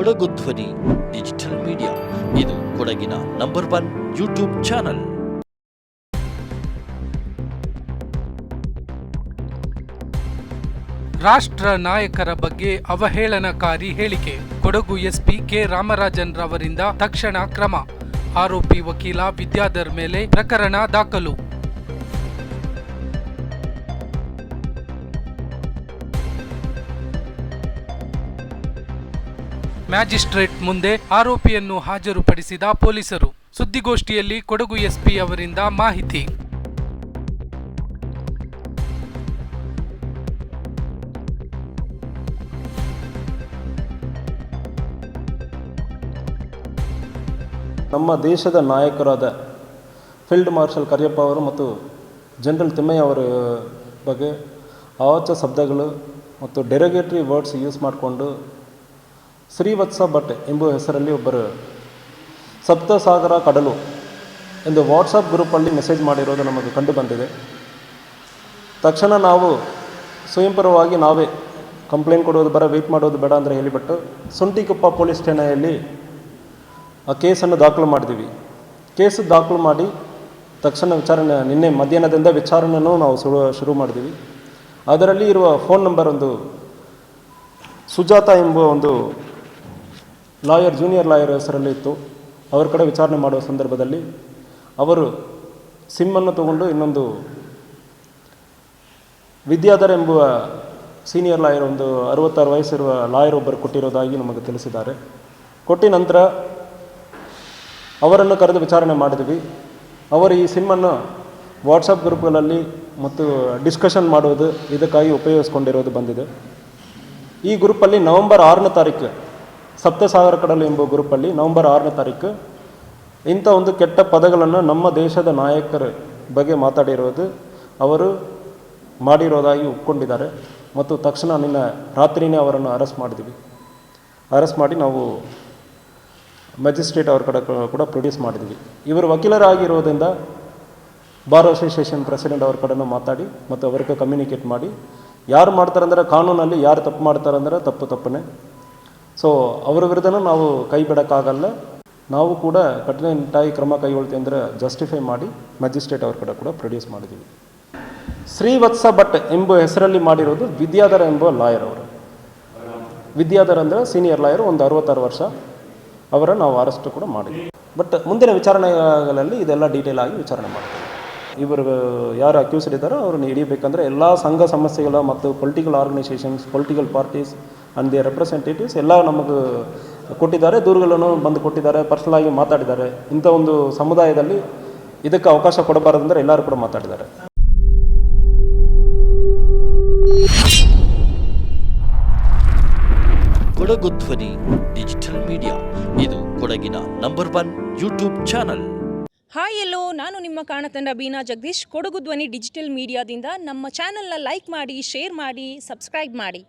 ಕೊಡಗು ಧ್ವನಿ, digital media. ಇದು ಕೊಡಗಿನ ನಂಬರ್ ಒನ್ ಯೂಟ್ಯೂಬ್ ಚಾನಲ್. ರಾಷ್ಟ್ರ ನಾಯಕರ ಬಗ್ಗೆ ಅವಹೇಳನಕಾರಿ ಹೇಳಿಕೆ. ಕೊಡಗು ಎಸ್ಪಿ ಕೆ ರಾಮರಾಜನ್ ರವರಿಂದ ತಕ್ಷಣ ಕ್ರಮ. ಆರೋಪಿ ವಕೀಲ ವಿದ್ಯಾಧರ್ ಮೇಲೆ ಪ್ರಕರಣ ದಾಖಲು. ಮ್ಯಾಜಿಸ್ಟ್ರೇಟ್ ಮುಂದೆ ಆರೋಪಿಯನ್ನು ಹಾಜರುಪಡಿಸಿದ ಪೊಲೀಸರು. ಸುದ್ದಿಗೋಷ್ಠಿಯಲ್ಲಿ ಕೊಡಗು ಎಸ್ಪಿ ಅವರಿಂದ ಮಾಹಿತಿ. ನಮ್ಮ ದೇಶದ ನಾಯಕರಾದ ಫೀಲ್ಡ್ ಮಾರ್ಷಲ್ ಕರಿಯಪ್ಪ ಅವರು ಮತ್ತು ಜನರಲ್ ತಿಮ್ಮಯ್ಯ ಅವರ ಬಗ್ಗೆ ಅವಾಚ್ಯ ಶಬ್ದಗಳು ಮತ್ತು ಡೆರೋಗೇಟ್ರಿ ವರ್ಡ್ಸ್ ಯೂಸ್ ಮಾಡಿಕೊಂಡು ಶ್ರೀವತ್ಸ ಭಟ್ ಎಂಬ ಹೆಸರಲ್ಲಿ ಒಬ್ಬರು ಸಪ್ತಸಾಗರ ಕಡಲು ಎಂದು ವಾಟ್ಸಪ್ ಗ್ರೂಪಲ್ಲಿ ಮೆಸೇಜ್ ಮಾಡಿರೋದು ನಮಗೆ ಕಂಡು ಬಂದಿದೆ. ತಕ್ಷಣ ನಾವು ಸ್ವಯಂಪರವಾಗಿ ನಾವೇ ಕಂಪ್ಲೇಂಟ್ ಕೊಡೋದು ಬರ ವೆಯ್ಟ್ ಮಾಡೋದು ಬೇಡ ಅಂದರೆ ಹೇಳಿಬಿಟ್ಟು ಸುಂಟಿಕೊಪ್ಪ ಪೊಲೀಸ್ ಠಾಣೆಯಲ್ಲಿ ಆ ಕೇಸನ್ನು ದಾಖಲು ಮಾಡಿದ್ದೀವಿ. ಕೇಸು ದಾಖಲು ಮಾಡಿ ತಕ್ಷಣ ವಿಚಾರಣೆ, ನಿನ್ನೆ ಮಧ್ಯಾಹ್ನದಿಂದ ವಿಚಾರಣೆಯನ್ನು ನಾವು ಶುರು ಶುರು ಮಾಡಿದ್ದೀವಿ. ಅದರಲ್ಲಿ ಇರುವ ಫೋನ್ ನಂಬರ್ ಒಂದು ಸುಜಾತ ಎಂಬ ಒಂದು ಲಾಯರ್, ಜೂನಿಯರ್ ಲಾಯರ್ ಹೆಸರಲ್ಲಿ ಇತ್ತು. ಅವರ ಕಡೆ ವಿಚಾರಣೆ ಮಾಡುವ ಸಂದರ್ಭದಲ್ಲಿ ಅವರು ಸಿಮ್ಮನ್ನು ತಗೊಂಡು ಇನ್ನೊಂದು ವಿದ್ಯಾಧರ್ ಎಂಬುವ ಸೀನಿಯರ್ ಲಾಯರ್, ಒಂದು ಅರವತ್ತಾರು ವಯಸ್ಸಿರುವ ಲಾಯರ್ ಒಬ್ಬರು ಕೊಟ್ಟಿರೋದಾಗಿ ನಮಗೆ ತಿಳಿಸಿದ್ದಾರೆ. ಕೊಟ್ಟ ನಂತರ ಅವರನ್ನು ಕರೆದು ವಿಚಾರಣೆ ಮಾಡಿದ್ವಿ. ಅವರು ಈ ಸಿಮ್ಮನ್ನು ವಾಟ್ಸಪ್ ಗ್ರೂಪ್ಗಳಲ್ಲಿ ಮತ್ತು ಡಿಸ್ಕಷನ್ ಮಾಡುವುದು ಇದಕ್ಕಾಗಿ ಉಪಯೋಗಿಸ್ಕೊಂಡಿರೋದು ಬಂದಿದೆ. ಈ ಗ್ರೂಪಲ್ಲಿ ನವೆಂಬರ್ ಆರನೇ ತಾರೀಕು ಸಪ್ತಸಾಗರ ಕಡಲು ಎಂಬ ಗ್ರೂಪಲ್ಲಿ ನವೆಂಬರ್ ಆರನೇ ತಾರೀಕು ಇಂಥ ಒಂದು ಕೆಟ್ಟ ಪದಗಳನ್ನು ನಮ್ಮ ದೇಶದ ನಾಯಕರ ಬಗ್ಗೆ ಮಾತಾಡಿರೋದು. ಅವರು ಮಾಡಿರೋದಾಗಿ ಒಪ್ಕೊಂಡಿದ್ದಾರೆ. ಮತ್ತು ತಕ್ಷಣ ನಿನ್ನ ರಾತ್ರಿನೇ ಅವರನ್ನು ಅರೆಸ್ಟ್ ಮಾಡಿದ್ವಿ. ಅರೆಸ್ಟ್ ಮಾಡಿ ನಾವು ಮ್ಯಾಜಿಸ್ಟ್ರೇಟ್ ಅವ್ರ ಕಡೆ ಕೂಡ ಪ್ರೊಡ್ಯೂಸ್ ಮಾಡಿದ್ವಿ. ಇವರು ವಕೀಲರಾಗಿರೋದ್ರಿಂದ ಬಾರ್ ಅಸೋಸಿಯೇಷನ್ ಪ್ರೆಸಿಡೆಂಟ್ ಅವ್ರ ಕಡೆನೂ ಮಾತಾಡಿ ಮತ್ತು ಅವ್ರಿಗೆ ಕಮ್ಯುನಿಕೇಟ್ ಮಾಡಿ. ಯಾರು ಮಾಡ್ತಾರಂದ್ರೆ ಕಾನೂನಲ್ಲಿ ಯಾರು ತಪ್ಪು ಮಾಡ್ತಾರಂದ್ರೆ ತಪ್ಪು ತಪ್ಪನೇ. ಸೊ ಅವರ ವಿರುದ್ಧನೂ ನಾವು ಕೈ ಬಿಡೋಕ್ಕಾಗಲ್ಲ. ನಾವು ಕೂಡ ಕಠಿಣನಿಟ್ಟಾಗಿ ಕ್ರಮ ಕೈಗೊಳ್ತೀವಿ ಅಂದರೆ ಜಸ್ಟಿಫೈ ಮಾಡಿ ಮ್ಯಾಜಿಸ್ಟ್ರೇಟ್ ಅವ್ರ ಕಡೆ ಕೂಡ ಪ್ರೊಡ್ಯೂಸ್ ಮಾಡಿದ್ವಿ ಶ್ರೀವತ್ಸ ಭಟ್ ಎಂಬ ಹೆಸರಲ್ಲಿ ಮಾಡಿರೋದು ವಿದ್ಯಾಧರ ಎಂಬ ಲಾಯರ್ ಅವರು. ವಿದ್ಯಾಧರ್ ಅಂದರೆ ಸೀನಿಯರ್ ಲಾಯರ್ ಒಂದು ಅರವತ್ತಾರು ವರ್ಷ ಅವರ ನಾವು ಅರೆಸ್ಟ್ ಕೂಡ ಮಾಡಿದ್ವಿ. ಬಟ್ ಮುಂದಿನ ವಿಚಾರಣೆಗಳಲ್ಲಿ ಇದೆಲ್ಲ ಡೀಟೇಲ್ ಆಗಿ ವಿಚಾರಣೆ ಮಾಡ್ತೀವಿ. ಇವರು ಯಾರು ಅಕ್ಯೂಸ್ಡ್ ಇದ್ದಾರೋ ಅವ್ರನ್ನ ಹಿಡಿಬೇಕಂದ್ರೆ ಎಲ್ಲ ಸಂಘ ಸಮಸ್ಯೆಗಳ ಮತ್ತು political organisations political parties and the representatives ಎಲ್ಲ ನಮಗೆ ಕೊಟ್ಟಿದ್ದಾರೆ ದೂರುಗಳನ್ನು ಬಂದು ಕೊಟ್ಟಿದ್ದಾರೆ ಪರ್ಸನಲ್ ಆಗಿ ಮಾತಾಡಿದ್ದಾರೆ. ಇಂಥ ಒಂದು ಸಮುದಾಯದಲ್ಲಿ ಇದಕ್ಕೆ ಅವಕಾಶ ಕೊಡಬಾರದಂದ್ರೆ ಎಲ್ಲರೂ ಕೂಡ ಮಾತಾಡಿದ್ದಾರೆ. ಕೊಡಗು ಧ್ವನಿ ಡಿಜಿಟಲ್ ಮೀಡಿಯಾ ಇದು ಕೊಡಗಿನ number one YouTube channel hi ಎಲ್ಲೋ ನಾನು ನಿಮ್ಮ ಕಾಣತಂಡ ಬೀನಾ ಜಗದೀಶ್. ಕೊಡಗು ಧ್ವನಿ ಡಿಜಿಟಲ್ ಮೀಡಿಯಾದಿಂದ ನಮ್ಮ ಚಾನಲ್ನ ಲೈಕ್ ಮಾಡಿ ಶೇರ್ ಮಾಡಿ ಸಬ್ಸ್ಕ್ರೈಬ್ ಮಾಡಿ.